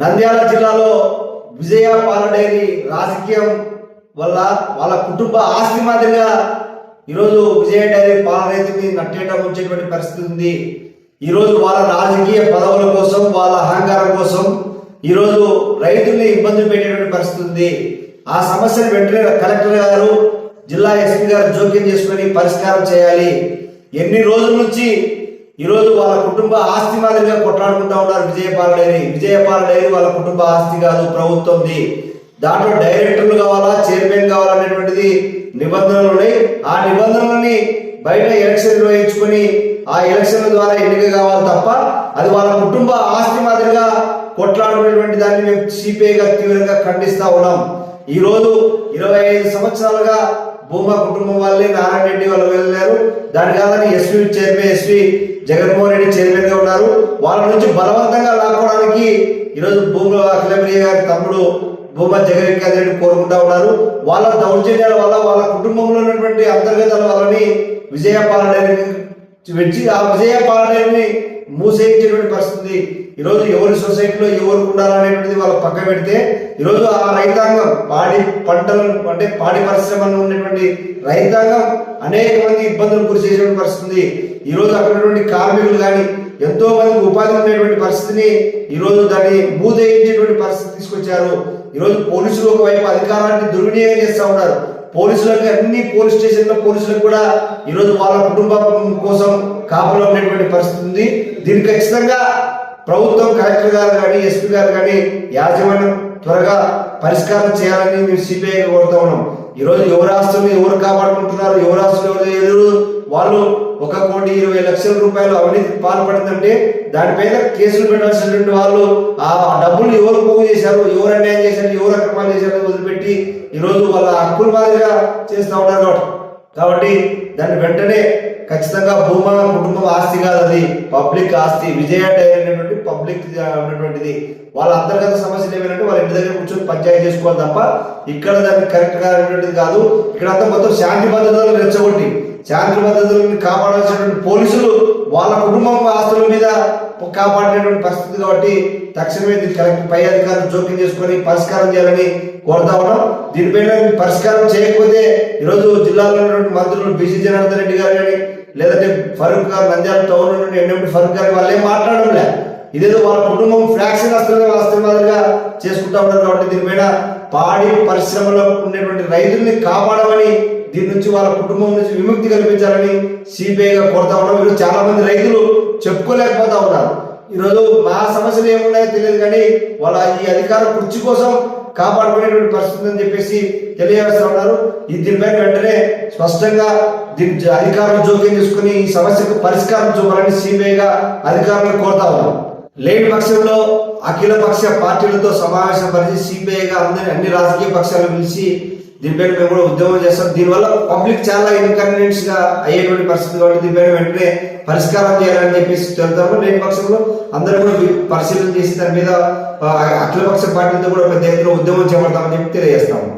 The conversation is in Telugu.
నంద్యాల జిల్లాలో విజయ పాలడేరి రాజకీయం వల్ల వాళ్ళ కుటుంబ ఆస్తి మాదిరిగా ఈరోజు విజయ డైరీ పాల రైతుని నట్టేట ఉంచేటువంటి పరిస్థితి ఉంది. ఈరోజు వాళ్ళ రాజకీయ పదవుల కోసం వాళ్ళ అహంకారం కోసం ఈరోజు రైతుల్ని ఇబ్బంది పెట్టేటువంటి పరిస్థితి ఉంది. ఆ సమస్యను వెంటనే కలెక్టర్ గారు జిల్లా ఎస్పీ గారు జోక్యం చేసుకుని పరిష్కారం చేయాలి. ఎన్ని రోజుల నుంచి ఈరోజు వాళ్ళ కుటుంబ ఆస్తి మాదిరిగా కొట్లాడుకుంటా ఉన్నారు విజయపాల డైరీ విజయపాల డైరీ వాళ్ళ కుటుంబ ఆస్తి కాదు ప్రభుత్వంది. దాంట్లో డైరెక్టర్లు కావాలా చైర్మన్ కావాలనేటువంటిది నిబంధనలు ఉన్నాయి. ఆ నిబంధనలని బయట ఎలక్షన్ నిర్వహించుకొని ఆ ఎలక్షన్ల ద్వారా ఎన్నిక కావాలి తప్ప అది వాళ్ళ కుటుంబ ఆస్తి మాదిరిగా కొట్లాడుకునేటువంటి దాన్ని మేము సిపిఐగా తీవ్రంగా ఖండిస్తా ఉన్నాం. ఈరోజు ఇరవై ఐదు సంవత్సరాలుగా భూమా కుటుంబం వాళ్ళే నారాయణ రెడ్డి వాళ్ళు వెళ్ళారు దాని కాదని SV chairman SV Jaganmohan Reddy చైర్మన్గా ఉన్నారు. వాళ్ళ నుంచి బలవంతంగా లాక్కోవడానికి ఈరోజు భూమిలో అఖిలప్రియ గారి తమ్ముడు భూమా జగన్ రెడ్డి కోరుకుంటా ఉన్నారు. వాళ్ళ దౌర్జన్యాల వల్ల వాళ్ళ కుటుంబంలో ఉన్నటువంటి అంతర్గతాల వల్లని విజయపాలనని వచ్చి ఆ విజయపాలనని మూసేయించేటువంటి పరిస్థితి ఈరోజు ఎవరి సొసైటీలో ఎవరు ఉండాలనేటువంటిది వాళ్ళ పక్క పెడితే ఈరోజు ఆ రైతాంగం పాడి పంటలు అంటే పాడి పరిశ్రమలో ఉన్నటువంటి రైతాంగం అనేక మంది ఇబ్బందులు గురి చేసేటువంటి పరిస్థితి ఉంది. ఈరోజు అక్కడ కార్మికులు కానీ ఎంతో మంది ఉపాధి ఉండేటువంటి పరిస్థితిని ఈరోజు దాన్ని మూదేయించేటువంటి పరిస్థితి తీసుకొచ్చారు. ఈరోజు పోలీసులు ఒకవైపు అధికారాన్ని దుర్వినియోగం చేస్తూ ఉన్నారు. పోలీసులకు అన్ని పోలీస్ స్టేషన్ల పోలీసులకు కూడా ఈరోజు వాళ్ళ కుటుంబం కోసం కాపులో ఉండేటువంటి పరిస్థితి ఉంది. దీనికి ఖచ్చితంగా ప్రభుత్వం కలెక్టర్ గారు కానీ ఎస్పీ గారు కానీ యాజమాన్యం త్వరగా పరిష్కారం చేయాలని మేము సిపిఐ కోరుతా ఉన్నాం. ఈరోజు ఎవరు ఆస్తులు ఎవరు కాపాడుకుంటున్నారు? ఎవరు ఆస్తులు ఎవరు ఎదురు వాళ్ళు ఒక కోటి ఇరవై లక్షల రూపాయలు అవినీతి పాల్పడిందంటే దానిపైన కేసులు పెట్టాల్సినటువంటి వాళ్ళు ఆ డబ్బులు ఎవరు పోగు చేశారు ఎవరు అన్యాయం చేశారు ఎవరు అక్రమాలు చేశారు వదిలిపెట్టి ఈరోజు వాళ్ళ హక్కుల మాదిరిగా చేస్తూ ఉన్నారు కాబట్టి. కాబట్టి దాన్ని వెంటనే ఖచ్చితంగా భూమా కుటుంబం ఆస్తి కాదు అది. పబ్లిక్ ఆస్తి విజయ డైరీ అనేటువంటి పబ్లిక్ ఉన్నటువంటిది. వాళ్ళ అంతర్గత సమస్యలు ఏమైనా వాళ్ళ ఇంటి దగ్గర కూర్చొని పంచాయతీ చేసుకోవాలి తప్ప ఇక్కడ దాన్ని కరెక్ట్గా కాదు. ఇక్కడ అంతా మొత్తం శాంతి భద్రతలు రెచ్చగొట్టి శాంతి భద్రతలను కాపాడాల్సినటువంటి పోలీసులు వాళ్ళ కుటుంబం ఆస్తుల మీద కాపాడేటువంటి పరిస్థితి కాబట్టి తక్షణమే కలెక్టర్ పై అధికారులు జోక్యం చేసుకొని పరిష్కారం చేయాలని కోరుతా ఉన్నాం. దీనిపైన పరిష్కారం చేయకపోతే ఈరోజు జిల్లాలో ఉన్నటువంటి మంత్రులు బీసీ జనార్దన్ రెడ్డి గారు కానీ లేదంటే ఫరూక్ గారు నంద్యాల టౌన్ నుండి ఎన్ఎండి ఫరూక్ గారు వాళ్ళు ఏం మాట్లాడడంలే ఇదేదో వాళ్ళ కుటుంబం ఫ్రాక్షన్ వస్తుంది వస్తున్న మాదిరిగా చేసుకుంటా ఉన్నారు కాబట్టి దీనిపైన పాడి పరిశ్రమలో ఉండేటువంటి రైతుల్ని కాపాడమని దీని నుంచి వాళ్ళ కుటుంబం నుంచి విముక్తి కల్పించాలని సిపిఐగా కోరుతా ఉన్నాం ఈరోజు చాలా మంది రైతులు చెప్పుకోలేకపోతా ఉన్నారు. ఈరోజు మా సమస్యలు ఏమున్నాయో తెలియదు కానీ వాళ్ళ ఈ అధికార కుర్చీ కోసం కాపాడుకునేటువంటి పరిస్థితి అని చెప్పేసి తెలియజేస్తా ఉన్నారు. ఈ దీనిపై వెంటనే స్పష్టంగా దీని జ- అధికారులు జోక్యం తీసుకుని ఈ సమస్యకు పరిష్కారం చూపాలని సిబిఐగా అధికారులను కోరుతా ఉన్నాం లేని పక్షంలో అఖిల పక్ష పార్టీలతో సమావేశం పరిచి సిబిఐగా అందరి అన్ని రాజకీయ పక్షాలు పిలిచి దీనిపైన మేము కూడా ఉద్యమం చేస్తాం. దీనివల్ల పబ్లిక్ చాలా ఇన్కన్వీనియన్స్గా అయ్యేటువంటి పరిస్థితి కాబట్టి దీనిపైన వెంటనే పరిష్కారం చేయాలని చెప్పేసి చెబుతాము. లేని పక్షంలో అందరూ కూడా పరిశీలన చేసి దాని మీద అఖిలపక్ష పార్టీలతో కూడా పెద్ద ఎత్తున ఉద్యమం చేపడతామని చెప్పి తెలియజేస్తాము.